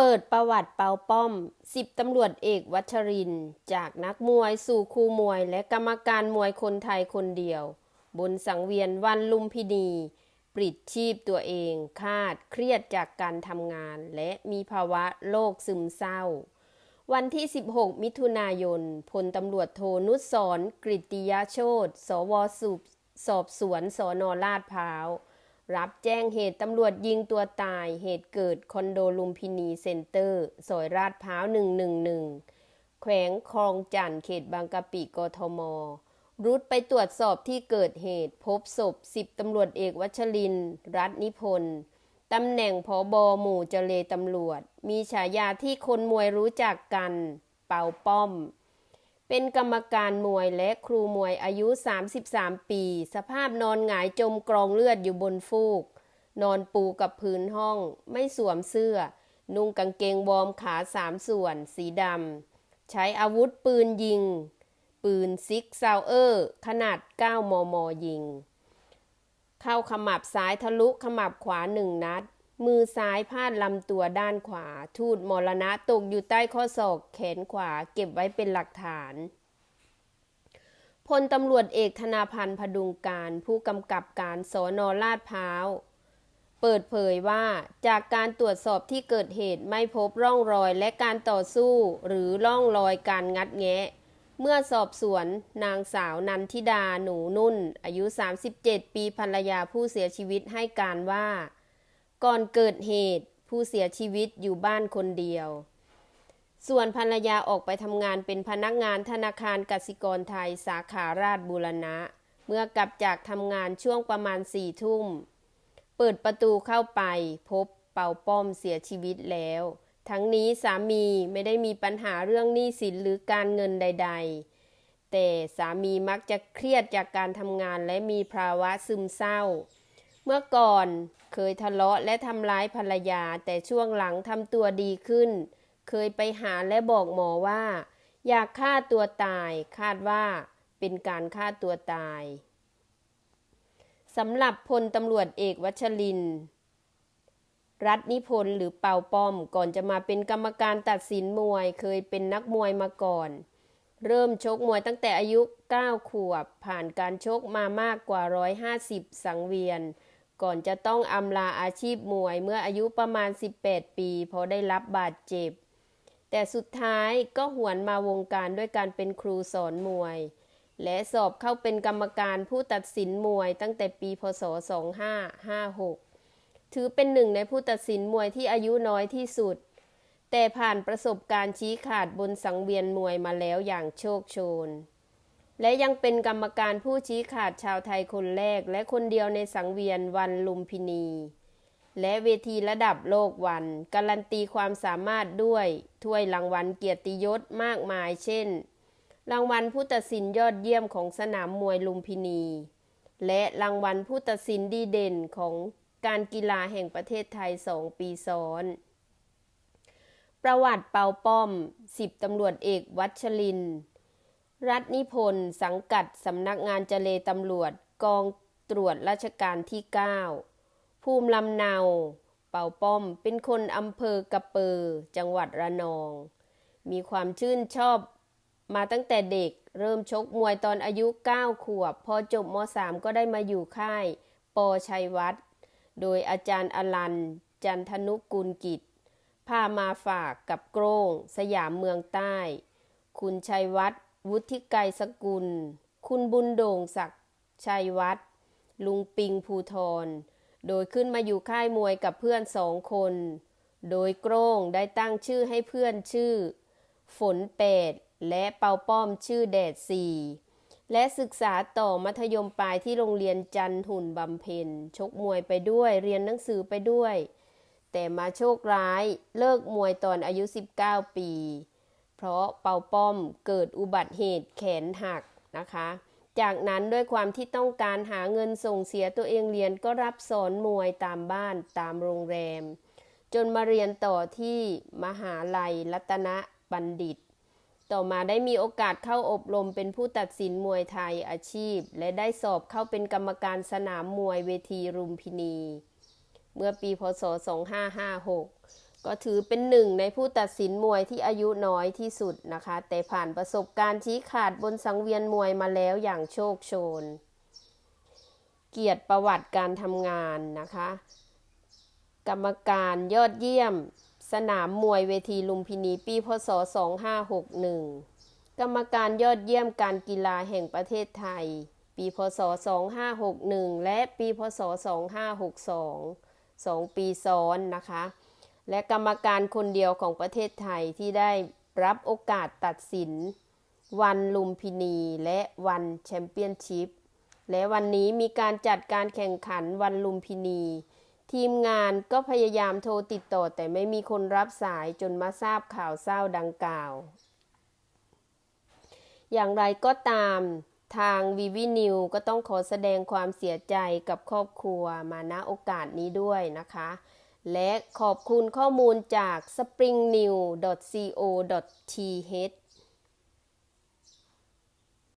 เปิดประวัติเปาป้อมสิบตำรวจเอกวัชรินทร์จากนักมวยสู่ครูมวย และกรรมการมวยคนไทยคนเดียว บนสังเวียนวันลุมพินี ปลิดชีพตัวเองคาดเครียดจากการทำงาน และมีภาวะโรคซึมเศร้า วันที่ 16 มิถุนายนพลตำรวจโทนุสรณ์กริติยาโชตสวสืบสอบสวนสอนอลาดพร้าว รับแจ้งเหตุตำรวจยิงตัวตาย เหตุเกิดคอนโดลุมพินีเซ็นเตอร์ซอยราดพร้าว 111 แขวงคลองจันทน์เขตบางกะปิ กทม รุดไปตรวจสอบที่เกิดเหตุ พบศพสิบตำรวจเอกวัชรินร์รัตนิพนธ์ตำแหน่งผอบอหมู่เจเลตำรวจ มีฉายาที่คนมวยรู้จักกัน เป่าป้อม เป็นกรรมการมวยและครูมวยอายุ 33 ปี สภาพนอนหงายจมกรองเลือดอยู่บนฟูก นอนปูกับพื้นห้อง ไม่สวมเสื้อ นุ่งกางเกงวอร์มขาสามส่วน สีดำ ใช้อาวุธปืนยิง ปืนซิกซาวเออร์ ขนาด 9 มม ยิง เข้าขมับซ้ายทะลุขมับขวาหนึ่งนัด มือซ้ายพาดลำตัวด้านขวา ทูตมรณะตกอยู่ใต้ข้อศอกแขนขวาเก็บไว้เป็นหลักฐานพลตำรวจเอกธนาพันธ์พดุงการผู้กำกับการสอนอลาดพร้าว เปิดเผยว่าจากการตรวจสอบที่เกิดเหตุไม่พบร่องรอยและการต่อสู้หรือร่องรอยการงัดแงะ เมื่อสอบสวนนางสาวนันทิดาหนูนุ่น อายุ 37 ปีภรรยาผู้เสียชีวิตให้การว่า ก่อนเกิดเหตุผู้เสียชีวิตอยู่บ้านคนเดียว ส่วนภรรยาออกไปทำงานเป็นพนักงานธนาคารกสิกรไทยสาขาราชบูรณะ เมื่อกลับจากทำงานช่วงประมาณสี่ทุ่ม เปิดประตูเข้าไปพบเป่าป้อมเสียชีวิตแล้ว ทั้งนี้สามีไม่ได้มีปัญหาเรื่องหนี้สินหรือการเงินใด ๆ แต่สามีมักจะเครียดจากการทำงานและมีภาวะซึมเศร้า เมื่อก่อนเคยทะเลาะและทำร้ายภรรยาแต่ช่วงหลังทำตัวดีขึ้น เคยไปหาและบอกหมอว่า อยากฆ่าตัวตายคาดว่าเป็นการฆ่าตัวตายสำหรับพลตำรวจเอกวัชรินร์รัตนิพนธ์หรือเป่าป้อมก่อนจะมาเป็นกรรมการตัดสินมวย เคยเป็นนักมวยมาก่อน เริ่มชกมวยตั้งแต่อายุ 9 ขวบ ผ่านการชกมามากกว่า 150 สังเวียน ก่อนจะต้องอำลาอาชีพมวยเมื่ออายุประมาณ 18 ปี เพราะได้รับบาดเจ็บ แต่สุดท้ายก็หวนมาวงการด้วยการเป็นครูสอนมวย และสอบเข้าเป็นกรรมการผู้ตัดสินมวยตั้งแต่ปีพศ 2556 ถือเป็นหนึ่งในผู้ตัดสินมวยที่อายุน้อยที่สุด แต่ผ่านประสบการณ์ชี้ขาดบนสังเวียนมวยมาแล้วอย่างโชคโชน และยังเป็นกรรมการผู้ชี้ขาดชาวไทยคนแรก และคนเดียวในสังเวียนวันลุมพินี และเวทีระดับโลกวัน การันตีความสามารถด้วยถ้วยรางวัลเกียรติยศมากมายเช่น รางวัลผู้ตัดสินยอดเยี่ยมของสนามมวยลุมพินี และรางวัลผู้ตัดสินดีเด่นของการกีฬาแห่งประเทศไทยสองปีซ้อน ประวัติเปาป้อมสิบตำรวจเอกวัชรินทร์ รัตนิพนธ์ สังกัดสำนักงานเจเลตำรวจ กองตรวจราชการที่ 9 ภูมิลำเนา เป่าป้อม เป็นคนอำเภอกระเปอจังหวัดระนอง มีความชื่นชอบมาตั้งแต่เด็ก เริ่มชกมวยตอนอายุ 9 ขวบ พอจบม .3 ก็ได้มาอยู่ค่ายปอชัยวัฒน์โดยอาจารย์อลัน จันทนุกุลกิจ พามาฝากกับโกรงสยามเมืองใต้ คุณชัยวัฒน์ วุฒิไกรสกุล คุณบุญโด่งศักดิ์ชัยวัฒน์ลุงปิงภูทร โดยขึ้นมาอยู่ค่ายมวยกับเพื่อนสองคน โดยโกรงได้ตั้งชื่อให้เพื่อนชื่อ ฝนแปดและเปาป้อมชื่อแดดสี่และศึกษาต่อมัธยมปลายที่โรงเรียนจันหุ่นบำเพ็ญชกมวยไปด้วยเรียนหนังสือไปด้วย แต่มาโชคร้ายเลิกมวยตอนอายุ 19 ปี เพราะเป่าป้อมเกิดอุบัติเหตุแขนหักนะคะ จากนั้นด้วยความที่ต้องการหาเงินส่งเสียตัวเองเรียนก็รับสอนมวยตามบ้านตามโรงแรม จนมาเรียนต่อที่มหาลัยรัตนบัณฑิต ต่อมาได้มีโอกาสเข้าอบรมเป็นผู้ตัดสินมวยไทยอาชีพ และได้สอบเข้าเป็นกรรมการสนามมวยเวทีรุมพินี เมื่อปีพศ 2556 ก็ถือเป็นหนึ่งในผู้ตัดสินมวยที่อายุน้อยที่สุดนะคะ แต่ผ่านประสบการณ์ชี้ขาดบนสังเวียนมวยมาแล้วอย่างโชคโชน เกียรติประวัติการทำงานนะคะ กรรมการยอดเยี่ยม สนามมวยเวทีลุมพินีปีพศ 2561 กรรมการยอดเยี่ยมการกีฬาแห่งประเทศไทย ปีพศ 2561 และปีพศ 2562สองปีซ้อนนะคะ และกรรมการคนเดียวของประเทศไทยที่ได้รับโอกาสตัดสิน วันลุมพินีและวันแชมเปี้ยนชิพและวันนี้มีการจัดการแข่งขันวันลุมพินี ทีมงานก็พยายามโทรติดต่อแต่ไม่มีคนรับสายจนมาทราบข่าวเศร้าดังกล่าว อย่างไรก็ตามทางวีวีนิวก็ต้องขอแสดงความเสียใจกับครอบครัวมาณโอกาสนี้ด้วยนะคะ และขอบคุณข้อมูลจาก springnew.co.th